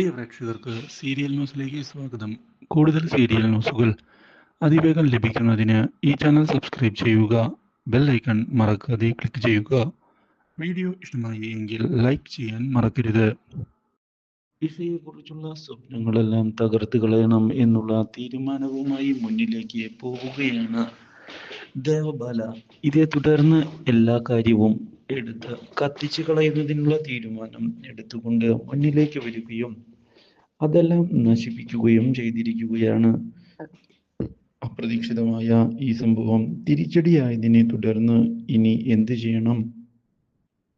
പ്രിയ പ്രേക്ഷകർക്ക് സീരിയൽ ന്യൂസിലേക്ക് സ്വാഗതം. കൂടുതൽ സീരിയൽ ന്യൂസുകൾ അതിവേഗം ലഭിക്കുന്നതിന് ഈ ചാനൽ സബ്സ്ക്രൈബ് ചെയ്യുക ബെൽ ഐക്കൺ മറക്കാതെ ക്ലിക്ക് ചെയ്യുക. വീഡിയോ ഇഷ്ടമായി എങ്കിൽ ലൈക്ക് ചെയ്യാൻ മറക്കരുത്. ഇഷയെക്കുറിച്ചുള്ള സ്വപ്നങ്ങളെല്ലാം തകർത്ത് കളയണം എന്നുള്ള തീരുമാനവുമായി മുന്നിലേക്ക് പോവുകയാണ് ദേവബാല. ഇതേ തുടർന്ന് എല്ലാ കാര്യവും എടുത്ത് കത്തിച്ചു കളയുന്നതിനുള്ള തീരുമാനം എടുത്തുകൊണ്ട് മുന്നിലേക്ക് വരികയും അതെല്ലാം നശിപ്പിക്കുകയും ചെയ്തിരിക്കുകയാണ്. അപ്രതീക്ഷിതമായ ഈ സംഭവം തിരിച്ചടിയായതിനെ തുടർന്ന് ഇനി എന്ത് ചെയ്യണം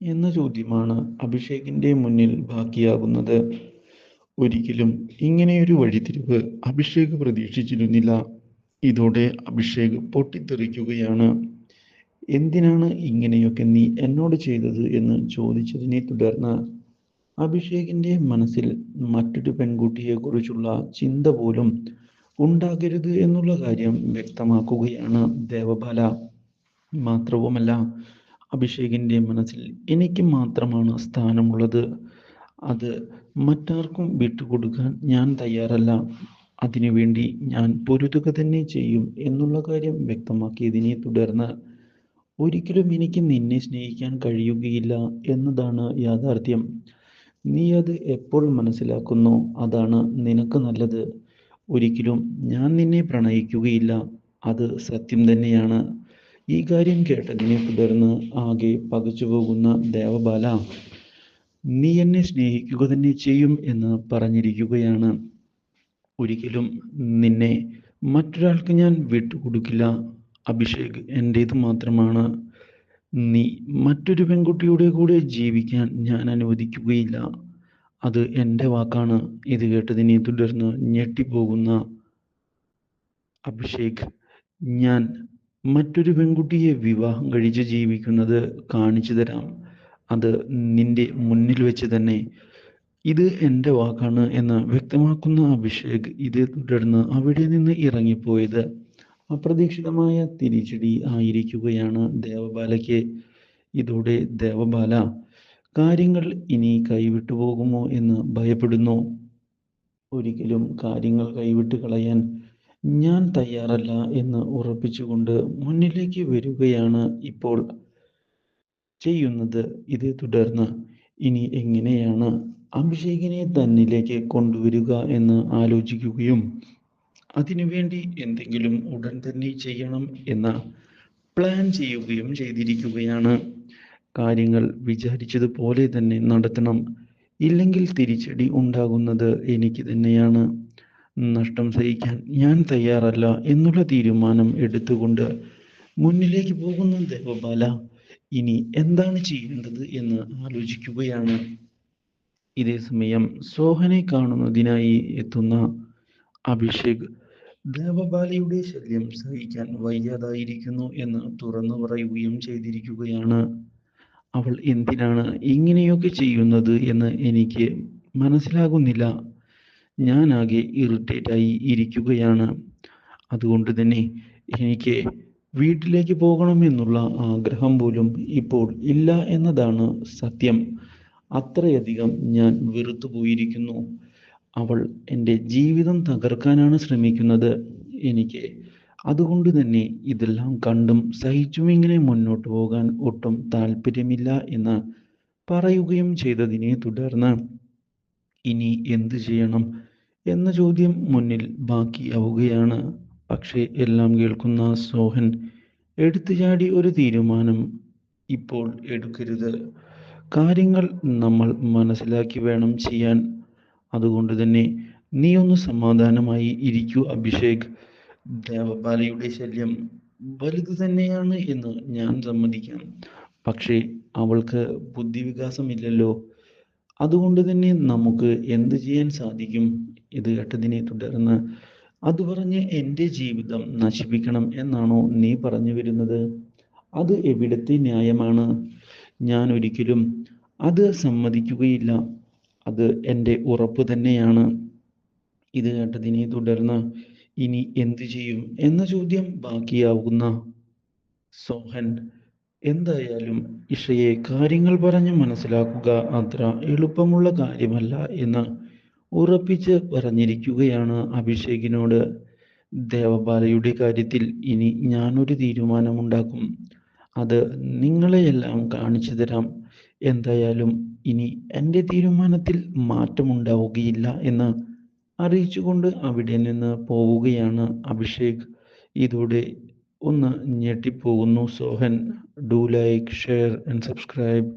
എന്ന ചോദ്യമാണ് അഭിഷേകിന്റെ മുന്നിൽ ബാക്കിയാകുന്നത്. ഒരിക്കലും ഇങ്ങനെയൊരു വഴിത്തിരിവ് അഭിഷേക് പ്രതീക്ഷിച്ചിരുന്നില്ല. ഇതോടെ അഭിഷേക് പൊട്ടിത്തെറിക്കുകയാണ്. എന്തിനാണ് ഇങ്ങനെയൊക്കെ നീ എന്നോട് ചെയ്തത് എന്ന് ചോദിച്ചതിനെ തുടർന്ന് അഭിഷേകിന്റെ മനസ്സിൽ മറ്റൊരു പെൺകുട്ടിയെ കുറിച്ചുള്ള ചിന്ത പോലും ഉണ്ടാകരുത് എന്നുള്ള കാര്യം വ്യക്തമാക്കുകയാണ് ദേവബാല. മാത്രവുമല്ല അഭിഷേകിന്റെ മനസ്സിൽ എനിക്ക് മാത്രമാണ് സ്ഥാനമുള്ളത്. അത് മറ്റാർക്കും വിട്ടുകൊടുക്കാൻ ഞാൻ തയ്യാറല്ല. അതിനുവേണ്ടി ഞാൻ പൊരുതുക തന്നെ ചെയ്യും എന്നുള്ള കാര്യം വ്യക്തമാക്കിയതിനെ തുടർന്ന് ഒരിക്കലും എനിക്ക് നിന്നെ സ്നേഹിക്കാൻ കഴിയുകയില്ല എന്നതാണ് യാഥാർത്ഥ്യം. നീ അത് എപ്പോൾ മനസ്സിലാക്കുന്നു. അതാണ് നിനക്ക് നല്ലത്. ഒരിക്കലും ഞാൻ നിന്നെ പ്രണയിക്കുകയില്ല. അത് സത്യം തന്നെയാണ്. ഈ കാര്യം കേട്ടതിനെ തുടർന്ന് ആകെ പകച്ചു പോകുന്ന ദേവബാല നീ എന്നെ സ്നേഹിക്കുക തന്നെ ചെയ്യും എന്ന് പറഞ്ഞിരിക്കുകയാണ്. ഒരിക്കലും നിന്നെ മറ്റൊരാൾക്ക് ഞാൻ വിട്ടുകൊടുക്കില്ല. അഭിഷേക് എന്റേത് മാത്രമാണ്. നീ മറ്റൊരു പെൺകുട്ടിയുടെ കൂടെ ജീവിക്കാൻ ഞാൻ അനുവദിക്കുകയില്ല. അത് എന്റെ വാക്കാണ്. ഇത് കേട്ടതിനെ തുടർന്ന് ഞെട്ടിപ്പോകുന്ന അഭിഷേക് ഞാൻ മറ്റൊരു പെൺകുട്ടിയെ വിവാഹം കഴിച്ച് ജീവിക്കുന്നത് കാണിച്ചു തരാം. അത് നിന്റെ മുന്നിൽ വെച്ച് തന്നെ. ഇത് എന്റെ വാക്കാണ് എന്ന് വ്യക്തമാക്കുന്ന അഭിഷേക് ഇതേ തുടർന്ന് അവിടെ നിന്ന് ഇറങ്ങിപ്പോയത്. അപ്രതീക്ഷിതമായ തിരിച്ചടി ആയിരിക്കുകയാണ് ദേവബാലയ്ക്ക്. ഇതോടെ ദേവബാല കാര്യങ്ങൾ ഇനി കൈവിട്ടു പോകുമോ എന്ന് ഭയപ്പെടുന്നു. ഒരിക്കലും കാര്യങ്ങൾ കൈവിട്ട് കളയാൻ ഞാൻ തയ്യാറല്ല എന്ന് ഉറപ്പിച്ചുകൊണ്ട് മുന്നിലേക്ക് വരികയാണ് ഇപ്പോൾ ചെയ്യുന്നത്. ഇതേ തുടർന്ന് ഇനി എങ്ങനെയാണ് അഭിഷേകിനെ തന്നിലേക്ക് കൊണ്ടുവരിക എന്ന് ആലോചിക്കുകയും അതിനുവേണ്ടി എന്തെങ്കിലും ഉടൻ തന്നെ ചെയ്യണം എന്ന പ്ലാൻ ചെയ്യുകയും ചെയ്തിരിക്കുകയാണ്. കാര്യങ്ങൾ വിചാരിച്ചതുപോലെ തന്നെ നടത്തണം. ഇല്ലെങ്കിൽ തിരിച്ചടി ഉണ്ടാകുന്നത് എനിക്ക് തന്നെയാണ്. നഷ്ടം സഹിക്കാൻ ഞാൻ തയ്യാറല്ല എന്നുള്ള തീരുമാനം എടുത്തുകൊണ്ട് മുന്നിലേക്ക് പോകുന്ന ദേവബാല. ഇനി എന്താണ് ചെയ്യേണ്ടത് എന്ന് ആലോചിക്കുകയാണ്. ഇതേ സമയം സോഹനെ കാണുന്നതിനായി എത്തുന്ന അഭിഷേക് ദേവബാലയുടെ ശല്യം സഹിക്കാൻ വയ്യാതായിരിക്കുന്നു എന്ന് തുറന്നു പറയുകയും ചെയ്തിരിക്കുകയാണ്. അവൾ എന്തിനാണ് ഇങ്ങനെയൊക്കെ ചെയ്യുന്നത് എന്ന് എനിക്ക് മനസ്സിലാകുന്നില്ല. ഞാനാകെ ഇറിറ്റേറ്റായി ഇരിക്കുകയാണ്. അതുകൊണ്ട് തന്നെ എനിക്ക് വീട്ടിലേക്ക് പോകണമെന്നുള്ള ആഗ്രഹം പോലും ഇപ്പോൾ ഇല്ല എന്നതാണ് സത്യം. അത്രയധികം ഞാൻ വെറുത്തു പോയിരിക്കുന്നു അവൾ എന്റെ ജീവിതം തകർക്കാനാണ് ശ്രമിക്കുന്നത് എനിക്ക്. അതുകൊണ്ട് തന്നെ ഇതെല്ലാം കണ്ടും സഹിച്ചും ഇങ്ങനെ മുന്നോട്ട് പോകാൻ ഒട്ടും താല്പര്യമില്ല എന്ന് പറയുകയും ചെയ്തതിനെ തുടർന്ന് ഇനി എന്തു ചെയ്യണം? എന്ന ചോദ്യം മുന്നിൽ ബാക്കിയാവുകയാണ്. പക്ഷേ എല്ലാം കേൾക്കുന്ന സോഹൻ എടുത്തുചാടി ഒരു തീരുമാനം ഇപ്പോൾ എടുക്കരുത്. കാര്യങ്ങൾ നമ്മൾ മനസ്സിലാക്കി വേണം ചെയ്യാൻ. അതുകൊണ്ട് തന്നെ നീ ഒന്ന് സമാധാനമായി ഇരിക്കൂ അഭിഷേക്. ദേവബാലയുടെ ശല്യം വലുത് തന്നെയാണ് എന്ന് ഞാൻ സമ്മതിക്കാം. പക്ഷേ അവൾക്ക് ബുദ്ധിവികാസമില്ലല്ലോ. അതുകൊണ്ട് തന്നെ നമുക്ക് എന്ത് ചെയ്യാൻ സാധിക്കും? ഇത് കേട്ടതിനെ തുടർന്ന് അത് പറഞ്ഞ് എന്റെ ജീവിതം നശിപ്പിക്കണം എന്നാണോ നീ പറഞ്ഞു വരുന്നത്? അത് എവിടത്തെ ന്യായമാണ്? ഞാൻ ഒരിക്കലും അത് സമ്മതിക്കുകയില്ല. അത് എന്റെ ഉറപ്പ് തന്നെയാണ്. ഇത് കേട്ടതിനെ തുടർന്ന് ഇനി എന്തു ചെയ്യും എന്ന ചോദ്യം ബാക്കിയാവുന്ന സോഹൻ എന്തായാലും ഇഷയെ കാര്യങ്ങൾ പറഞ്ഞ് മനസ്സിലാക്കുക അത്ര എളുപ്പമുള്ള കാര്യമല്ല എന്ന് ഉറപ്പിച്ച് പറഞ്ഞിരിക്കുകയാണ് അഭിഷേകിനോട്. ദേവബാലയുടെ കാര്യത്തിൽ ഇനി ഞാനൊരു തീരുമാനമുണ്ടാക്കും. അത് നിങ്ങളെയെല്ലാം കാണിച്ചു തരാം. എന്തായാലും ഇനി എന്റെ തീരുമാനത്തിൽ മാറ്റമുണ്ടാവുകയില്ല എന്ന് അറിയിച്ചുകൊണ്ട് അവിടെ നിന്ന് പോവുകയാണ് അഭിഷേക്. ഇതോടെ ഒന്ന് ഞെട്ടിപ്പോകുന്നു. Sohan do like share and subscribe